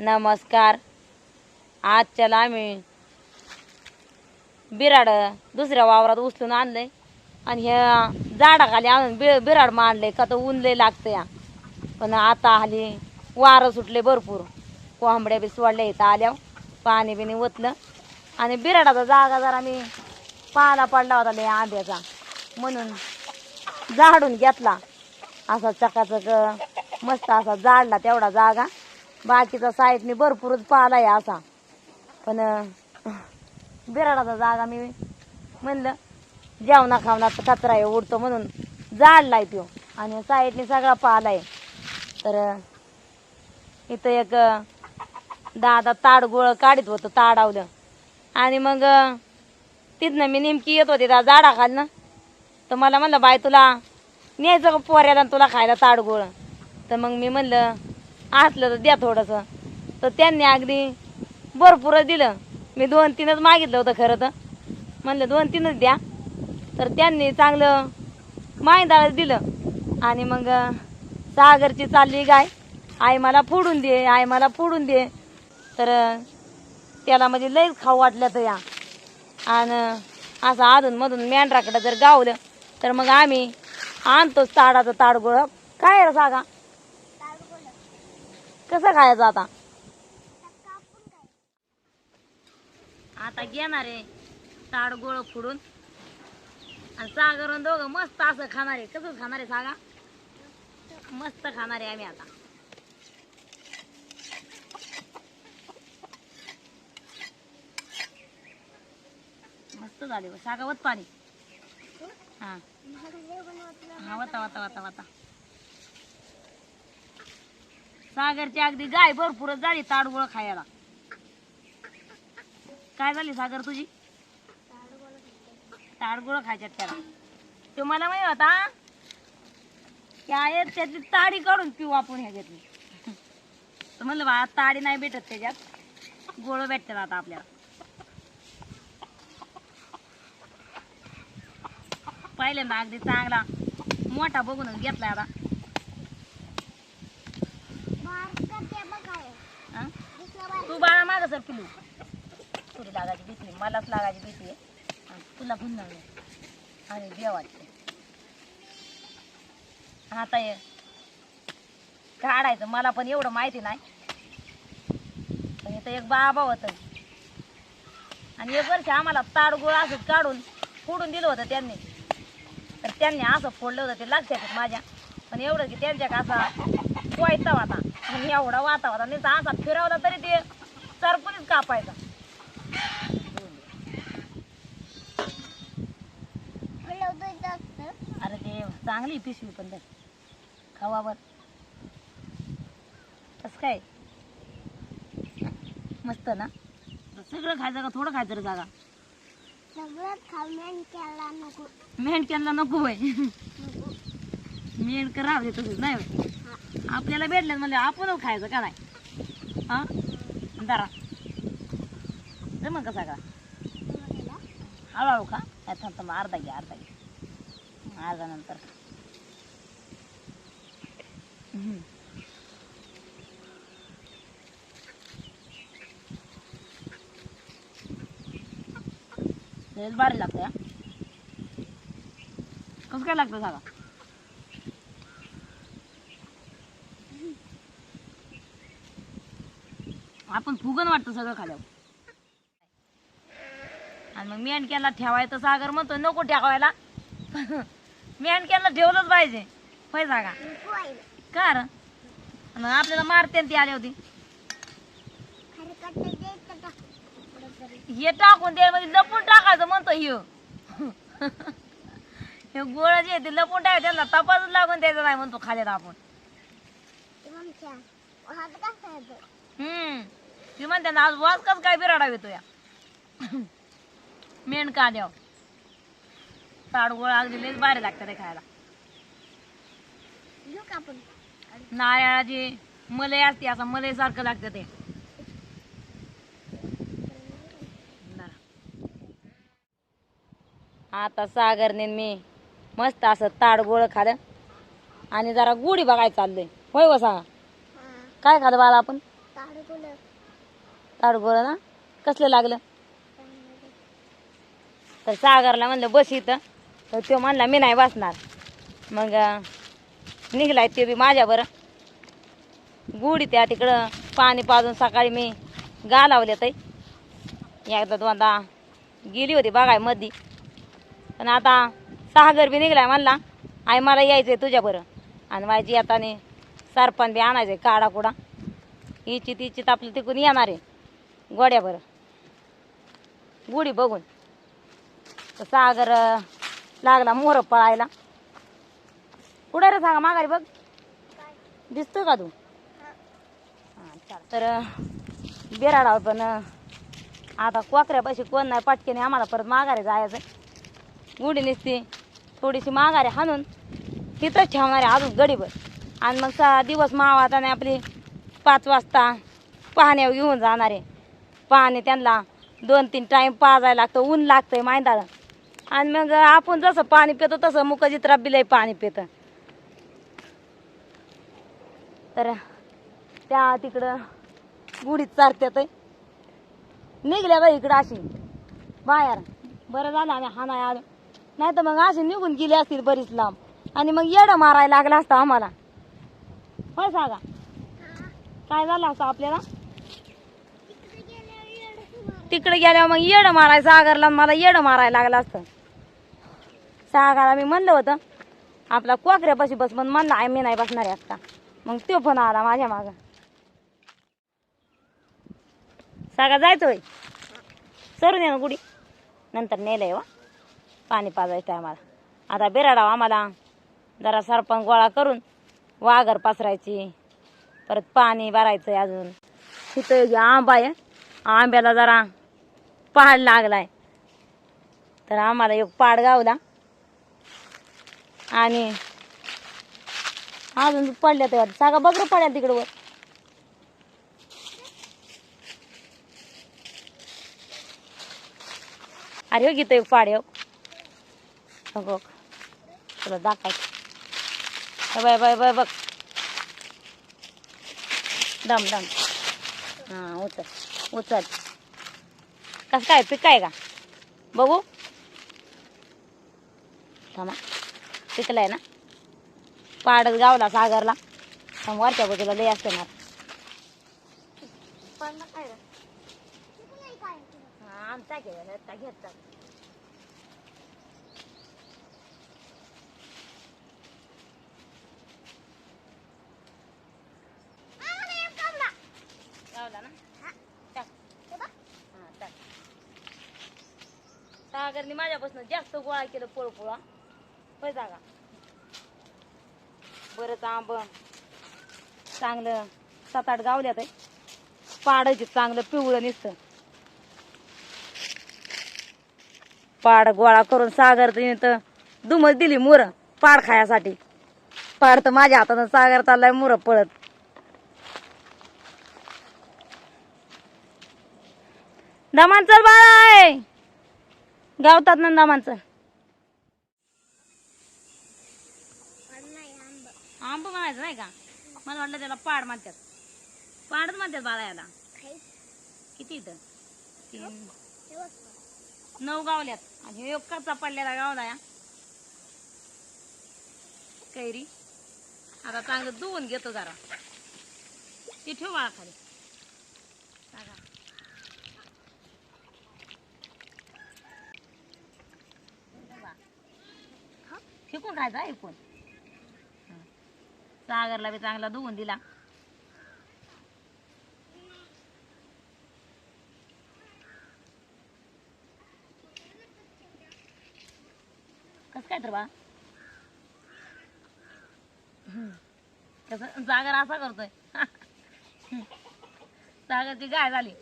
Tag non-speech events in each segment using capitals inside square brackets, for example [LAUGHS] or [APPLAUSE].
नमस्कार. आजच्याला आम्ही बिराड दुसऱ्या वावरात उचलून आणलंय. आणि ह्या झाडाखाली आणून बि बिराड मांडले का तर ऊन लय लागतं या पण आता हाली वारं सुटले भरपूर. कोंबड्या बी सोडल्या इथं आल्या. पाणी बिणी ओतलं. आणि बिराडाचा जागा जरा मी पाला पडला होता लय आंब्याचा. म्हणून झाडून घेतला. असा चकाचक मस्त असा जाडला तेवढा जागा. बाकीचा साईडने भरपूरच पाहिलाय आहे असा. पण बिराडाचा जागा मी म्हणलं जेवणा खावणाचा कचरा आहे उडतो म्हणून जाडलाय तो आणि साईडने सगळा पाहिलाय. आहे तर इथं एक अं, दादा ताडगोळ काढीत होतं ताडावलं. आणि मग तिथनं मी नेमकी येत होते त्या झाडाखालनं. तर मला म्हणलं बाय तुला न्यायचं पोऱ्याला तुला खायला ताडगोळ? तर मग मी म्हणलं असलं तर द्या थोडंसं. तर त्यांनी अगदी भरपूरच दिलं. मी दोन तीनच मागितलं होतं खरं तर. म्हणलं दोन तीनच द्या. तर त्यांनी चांगलं मायदाळच दिलं. आणि मग सागरची चालली गाय. आई मला फोडून दे आई मला फोडून दे. तर त्याला म्हणजे लईच खाऊ वाटलं तर या. आणि असं अधून मधून मेंढराकडं जर गावलं तर मग आम्ही आणतोच ताडाचं ताडगोळ. काय रे सागा? कसं खायचं आता? आता घेणार आहे ताड गोळ फुडून. आणि सागर आणि दोघं मस्त असं खाणार आहे. कसं खाणार आहे सागा? मस्त खाणार आहे आम्ही आता. मस्त झाले सागावत सागा वत पाणी. हा. हा वता वता वता वता. सागरची अगदी गाय भरपूरच झाली ताडगोळ खायला. काय झाली सागर तुझी? ताडगोळ खायच्यात त्याला. ते मला माहीत होता की त्याची ताडी काढून पिऊ आपण ह्याच्यातली तर म्हणलं बा ताडी नाही भेटत त्याच्यात. गोळ भेटतात आता आपल्याला. पहिल्यांदा अगदी चांगला मोठा बघूनच घेतला आता हा? तू बाळा माग सर पिलू तुरी लागायची भीती मलाच लागायची भीती. आहे आणि तुला पुन्हा आणि देवाची. आता ये काढायचं मला पण एवढं माहिती नाही. पण इथं एक बाबा होत. आणि एक वर्ष आम्हाला ताडगोळ असंच काढून फोडून दिलं होतं त्यांनी. तर त्यांनी असं फोडलं होतं ते लक्षात येत माझ्या. पण एवढं की त्यांच्या असा पोयता होता. आणि एवढा वाता होता नाही असा फिरवला तरी ते सरपणीच कापायचा. अरे ते चांगली पिशवी पण खावावर. कस काय? मस्त ना? सगळं खायचं का? थोडं खायचं रे जागा. मेंढक्यांना नको मेंढक राहू दे तसंच नाही. आपल्याला भेटलं म्हणजे आपण खायचं का नाही? हा? जरा जमन का? सगळा हळूहळू हो खा काय थांब थांब अर्धा घ्या अर्धा घ्या अर्धा नंतर. भारी लागतं कसं काय लागतं सांगा? आपण फुगन वाटतं सगळं खाल्यावर. आणि मग मेंढक्याला ठेवायचं सागर म्हणतो नको ठेवायला. [LAUGHS] मेंढक्याला ठेवलंच पाहिजे. होय जागा का र मग आपल्याला मारते ती आली होती. हे टाकून त्यामध्ये लपून टाकायचं म्हणतो ह्यो हे [LAUGHS] गोळ जे ते लपून टाकायचं त्याला तपासच लागून द्यायचं नाही म्हणतो खाल्याला आपण. हम्म. ती म्हणते ना आज वाज कस काय बिराडा येतो या. मेंढका आल्यावर ताडगोळ अगदी लयच भारी लागतं ते खायला. नारळाची मलई असते असं मलई सारखं लागतं ते. आता सागरने न मी मस्त असं ताडगोळ खाल्लं. आणि जरा गुढी बघायला चाललोय. होय व सांगा काय खाल्लं बाळा आपण? लाडू बरं ना? कसलं लागलं? तर सागरला म्हणलं बस इथं. तर तो म्हणला मी नाही बसणार. मग निघलाय ते बी माझ्या बरं. गुढी त्या तिकडं पाणी पाजून सकाळी मी गा लावले ते एकदा दोनदा गेली होती बघाय मधी. पण आता सागर बी निघलाय म्हणला आई मला यायचंय तुझ्या बरं. आणि माझी आता सरपण बी आणायचंय काडा कुडा. हिची तिची आपलं तिकून येणार आहे. गोड्या बरं गुढी बघून. तर सागर लागला मोर पळायला. कुठे रे सांगा माघारी बघ. दिसतो का तू? चाल. तर अं, पण आता कोकऱ्यापाशी कोण नाही पटकेने आम्हाला परत माघारी जायचं गुढी निसती. थोडीशी माघारी हाणून तिथंच ठेवणार आहे अजून गडीभर. आणि मग सा दिवस मावाताने आपली पाच वाजता पाहण्या घेऊन जाणार. आहे पाणी त्यांना. दोन तीन टाईम पाजायला लागतं ऊन लागतंय माहिती आणि मग आपण जसं पाणी पितो तसं मुखजित्रा बिलय पाणी पितं. तर त्या तिकडं गुढीत चारत्यात निघल्या बाई इकडं अशी. बाहेर. बरं झालं आम्ही हा नाही आलो. नाही तर मग अशी निघून गेली असतील बरीच लांब. आणि मग येडं मारायला लागला असतं आम्हाला. होय सांगा. काय झालं असतं आपल्याला? तिकडे गेल्यावर मग येडं मारायचं सागरला मला येडं मारायला लागलं असतं. सागरला मी म्हणलं होतं आपला कोकऱ्यापाशी बस पण म्हणलं आहे मी नाही बसणार आहे आता मग तो पण आला माझ्या मागं. सागा जायचं होय सरून ये ना गुडी नंतर नेलंय वा. पाणी पाजायचं आम्हाला आता बिराडाव आम्हाला. जरा सरपण गोळा करून वाघर पसरायची. परत पाणी भरायचंय अजून. तिथं आंबा आहे. आंब्याला जरा पहाड लागलाय. तर आम्हाला एक पाड गावला. आणि अजून पडल्या तर सागा बघ पडल्या तिकडं वर. अरे हो गीत एक पाड हो. बघ तुला दाखवायचं बाय बाय बाय बघ. दम दम. हां उचल. उचल. कसं काय पीक काय का? बघू. थांबा. पिकलाय ना? पाडच गावला सागरला. थांब वरच्या बाजूला लय असते ना. हा आमचा घेत घेत गावला ना टाक हा टाक सागरने माझ्यापासून जास्त गोळा केलं पोळपोळा. होय जागा. बरंच आंब चांगलं सात आठ गावल्यात आहे. पाडायचे चांगलं पिवळं निसतं. पाड गोळा करून सागर तिने तर दुमच दिली मुर पाड खायासाठी. पाड तर माझ्या हातानं सागर चाललाय मुर पळत. दमान चल बाळा गावतात ना आंब म्हणायचं नाही का? मला वाटलं त्याला पाड म्हणतात. पाडच म्हणतात बाळा याला. किती इथं? तीन. नऊ गावल्यात. आणि एक कच्चा पडलेला गावला या कैरी. आता चांगलं धुवून घेतो जरा. ती ठेव बाळा खाली टाका. हा, फेकून खायचा ऐकून सागरला बी चांगला धुवून दिला. कस काय तर बा? कस? सागर असा करतोय. सागरची गाय झाली.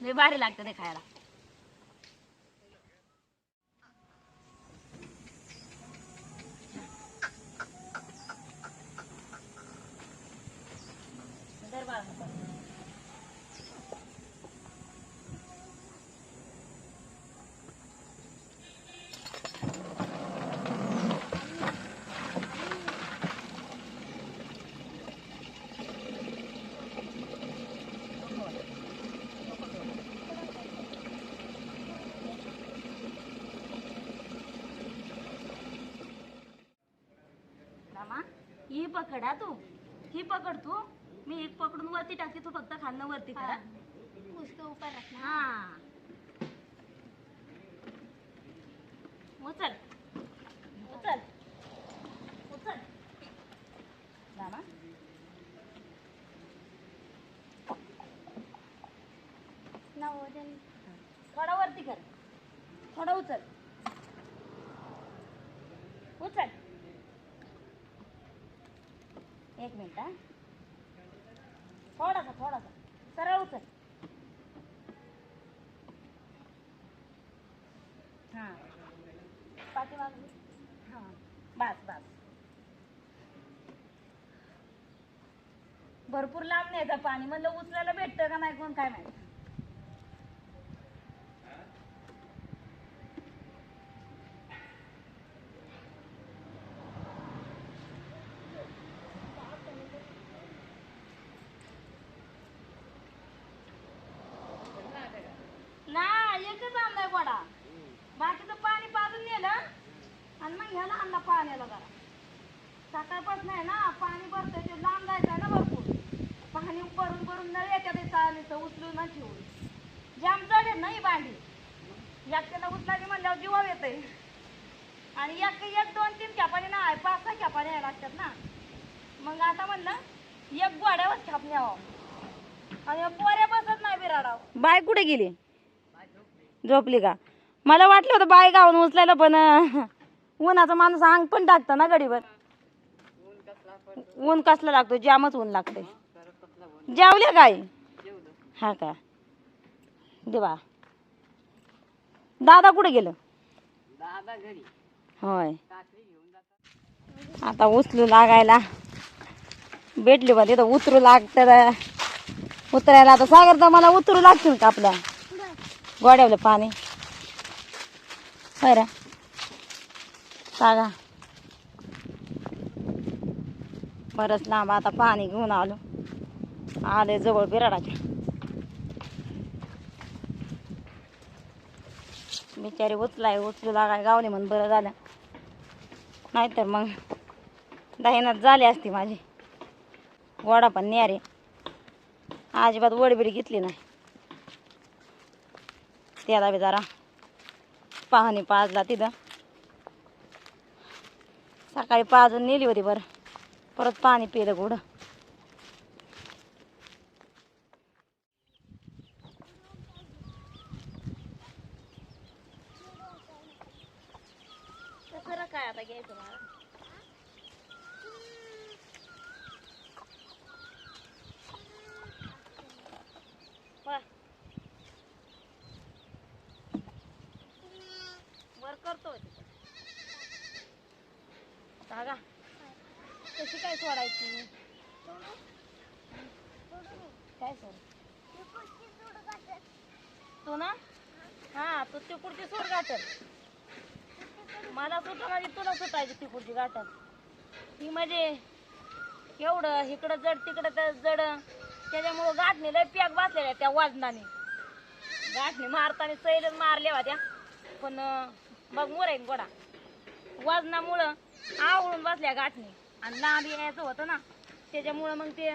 लय भारी लागतं ते खायला. ही पकडा तू. ही पकड तू. वरती टाकते तू फक्त खालनं वरती कर? उसको ऊपर रखना हा. उचल. उचल. उचल. दाना ना वजन. थोडा वरती कर. थोडा उचल. उचल. एक मिनिट हा थोडासा थोडासा सरळ उचल हा पाठीमागे हा बस बस भरपूर लांब न्यायचा पाणी. म्हणलं उचलायला भेटतं का नाही कोण काय माहिती. ना एकच आणलाय गोडा बाकीचं पाणी पाजून नेलं आणि मग ह्याला आणला पाण्याला जरा. सकाळपासून आहे ना पाणी भरतंय ते लांब जायचं आहे ना भरपूर पाणी भरून भरून नळ येत्या ते चाळणीचं उचलून ना ठेवून. जाम जड आहे ना ही भांडी. एकट्याला उचलायची म्हणल्यावर जीवाव येतंय. आणि एक एक दोन तीन खेपाने ना पाच सहा खेपाने यायला लागतात ना. मग आता म्हणलं एक गोड्यावर छाप न्यावं. आणि पोऱ्या बसत नाही बिराडाव बाय कुठे गेली? झोपली का? मला वाटलं होतं बाय गावून उचलायला पण उन्हाचा माणूस अंग पण टाकतं ना गडीवर ऊन कसला लागतो? जामच ऊन लागते जेवल्या काय? हा का? दे बा. दादा कुठे गेलं? होय. आता उचलू लागायला. भेटली बा तिथं उतरू लागतं. उतरायला आता सागर तर मला उतरू लागतील का आपल्या? गोड्यावलं पाणी. बरं सांगा. बरंच लांब आता पाणी घेऊन आलो. आले जवळ बिराडाच्या. बिचारी उचलाय उचलू लागाय गावले म्हणून बरं झालं. नाहीतर मग दहीनात झाली असती माझी. वडा पण न्यारे. अजिबात वडबिड घेतली नाही. त्याला बी जरा पाहणी पाजला तिथं. सकाळी पाजून नेली होती बरं. परत पाणी पिलं गुड. काय आता मला वर कशी काय सोडायची काय सोड तू ना हा तू ती पुढची सोड गाठल मला सुटा म्हणजे तुला सुटायची ती गाठात ती म्हणजे एवढं इकडं जड तिकडं तर जड. त्याच्यामुळं गाठणी लय पॅक बसलेल्या त्या वजनाने. गाठणी मारताना सैलच मारल्या होत्या. पण मग मुराईन गोडा. वजनामुळं आवळून बसल्या गाठणी. आणि लांब यायचं होतं ना. त्याच्यामुळं मग ते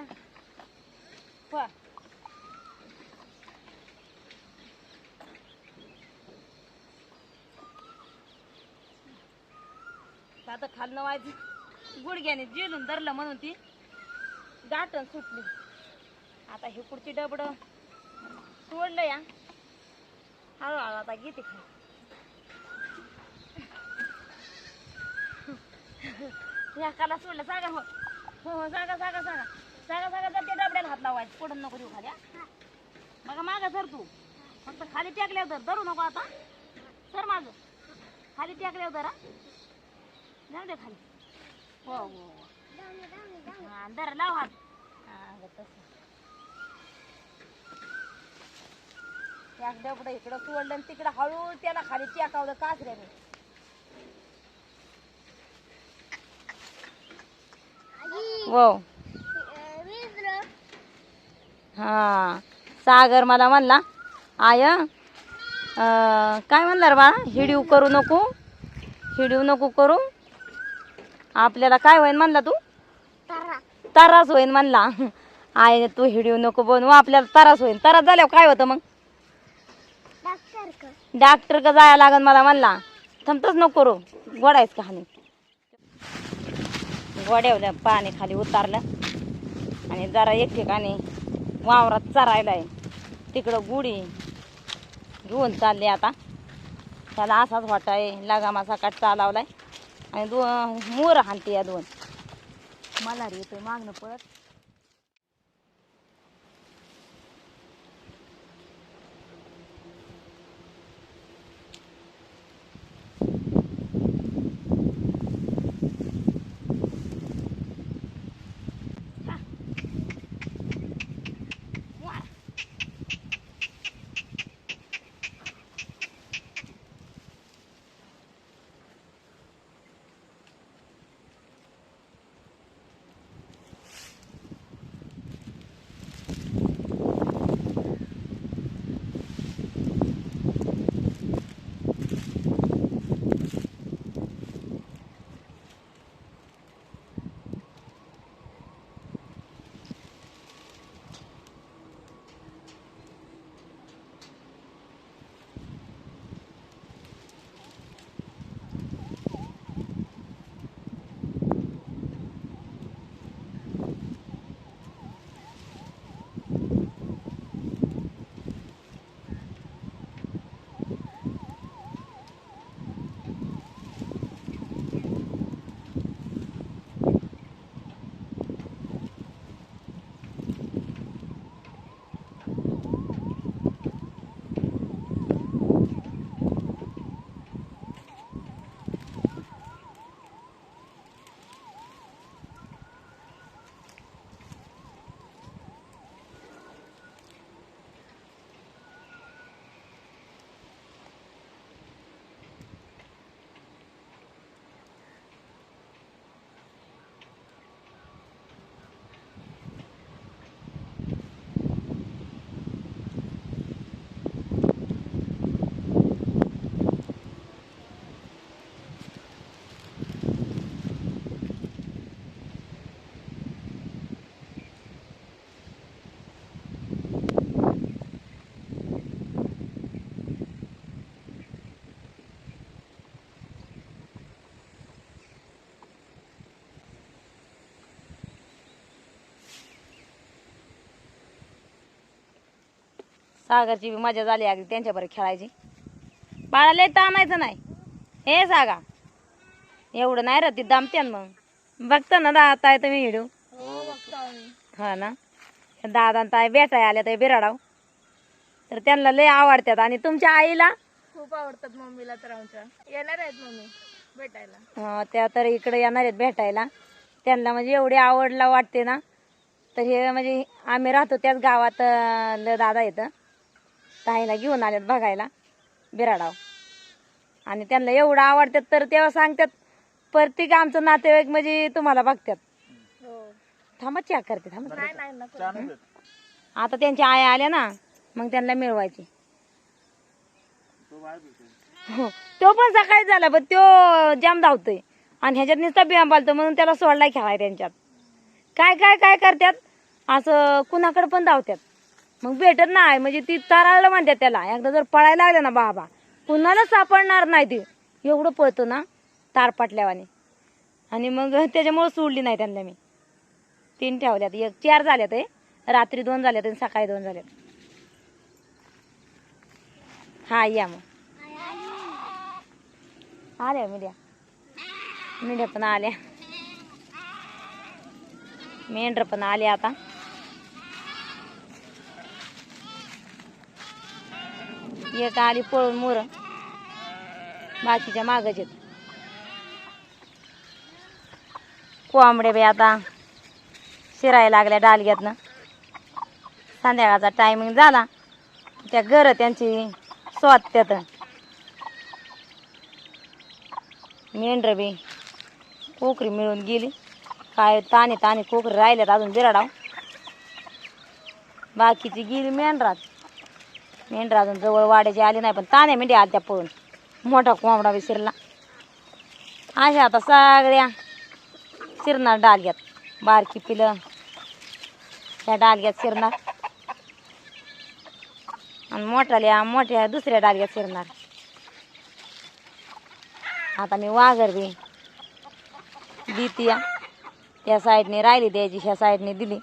आता खालनं व्हायचं गुडघ्याने जेलून धरलं म्हणून ती गाठण सुटली. आता हे पुढची डबडं? सोडलं या. हळूहळू आता घेते खाली. या काला सोडलं. सांगा हो. हो हो सांगा सांगा सांगा. सांगा सांगा तर ते डबड्याला हात लावायचं पडून नको देऊ खाली बघा मागा सर तू. फक्त खाली टेकल्यावर धर. धरू नको आता. सर माझं. खाली टेकल्यावर धरा जाऊ दे खाली. हो हो हो. लाव हात. हा तसं. एक डबडं इकडं सोडलं आणि तिकडं हळू त्याला खाली टेकावलं कासऱ्याने हो. हा. सागर मला म्हणला आय काय म्हणणार बा हिडीव करू नको. हिडीव नको करू. आपल्याला काय होईन म्हणला तू? तारा. तरास होईन म्हणला. आईने तू हिडिओ नको बनवू आपल्याला तरास होईन. तरास झाल्यावर काय होतं मग? डॉक्टर का डॉक्टर का जायला लागन मला म्हणला. थांबतच नको करू. गोडायच का हानी? गोड्यावलं पाणी खाली उतारलं. आणि जरा एक ठिकाणी वावरात चरायला आहे तिकडं गुढी घेऊन चालली आता. त्याला असाच वाटा आहे लगामा सकाट चालवलाय आणि दोन मोर हाणते या दोन. मला रे येतोय मागणं पळत. सागरची बी मजा झाली अगदी त्यांच्याबरोबर खेळायची. बाळाला ताणायचं नाही. हे सागा. एवढं नाही राहते दामत्यान मग. बघता ना दा ताय तुम्ही व्हिडिओ हा ना. दादा ताय भेटाय आल्या तर बिराडाव. तर त्यांना लय आवडतात आणि तुमच्या आईला? खूप आवडतात मम्मीला तर आमच्या. येणार आहेत मम्मी भेटायला. त्या तर इकडे येणार आहेत भेटायला. त्यांना म्हणजे एवढी आवडला वाटते ना. तर हे म्हणजे आम्ही राहतो त्याच गावात दादा येतं ताईला घेऊन आल्यात बघायला बिराडाव आणि त्यांना एवढं आवडतात तर तेव्हा सांगतात प्रत्येक आमचं नातेवाईक म्हणजे तुम्हाला बघतात. हो थांबा चहा करते थांबा. नाही नाही नको. आता त्यांच्या आया आल्या ना मग त्यांना मिळवायची. हो तो पण सकाळी झाला पण तो जाम धावतोय. आणि ह्याच्यात नुसता बियाम पालतो म्हणून त्याला सोडलाय खेळाय त्यांच्यात. काय काय काय करतात? असं कुणाकडे पण धावतात. मग भेटत नाही म्हणजे ती तरायला म्हणतात त्याला. एकदा जर पळायला लागलं ना बाबा कुणाला सापडणार नाही ते. एवढं पळतो ना तार पाटल्यावाने. आणि मग त्याच्यामुळं सोडली नाही त्यांना मी. तीन ठेवल्यात एक चार झाल्यात रात्री दोन झाल्यात आणि सकाळी दोन झाल्यात. हा या मग. आल्या मीडिया मीडिया पण आल्या. मेंढर पण आले आता. एक आली पळून मोर. बाकीच्या मागच आहेत. कोंबड्या बी आता शिरायला लागल्या डालग्यातनं. संध्याकाळचा टायमिंग झाला. त्या घर त्यांची स्वात्यात मेंढर बी कोकरी मिळून गेली. काय ताने ताने कोकरी राहिल्यात अजून बिराडाव. बाकीची गेली मेंढरात. मेंढरा अजून जवळ वाड्याची आली नाही पण ताने मेंढ्या आल्या त्या पळून मोठा कोंबडा विसरला. शिरला अशा आता सगळ्या शिरणार डालग्यात. बारकी पिलं. त्या डालग्यात शिरणार. आणि मोठ्याल्या मोठ्या दुसऱ्या डालग्यात शिरणार. आता मी वाघर बी दितीया. त्या साईडने राहिली द्यायची ह्या साईडने दिली.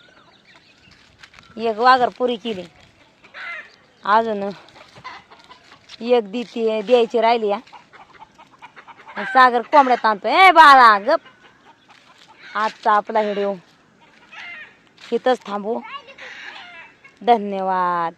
एक वाघर पुरी केली. अजून एक देते द्यायची राहिली या सागर कोंबड्यात आणतो ए बाळा गप. आजचा आपला व्हिडिओ. इथंच थांबू. धन्यवाद.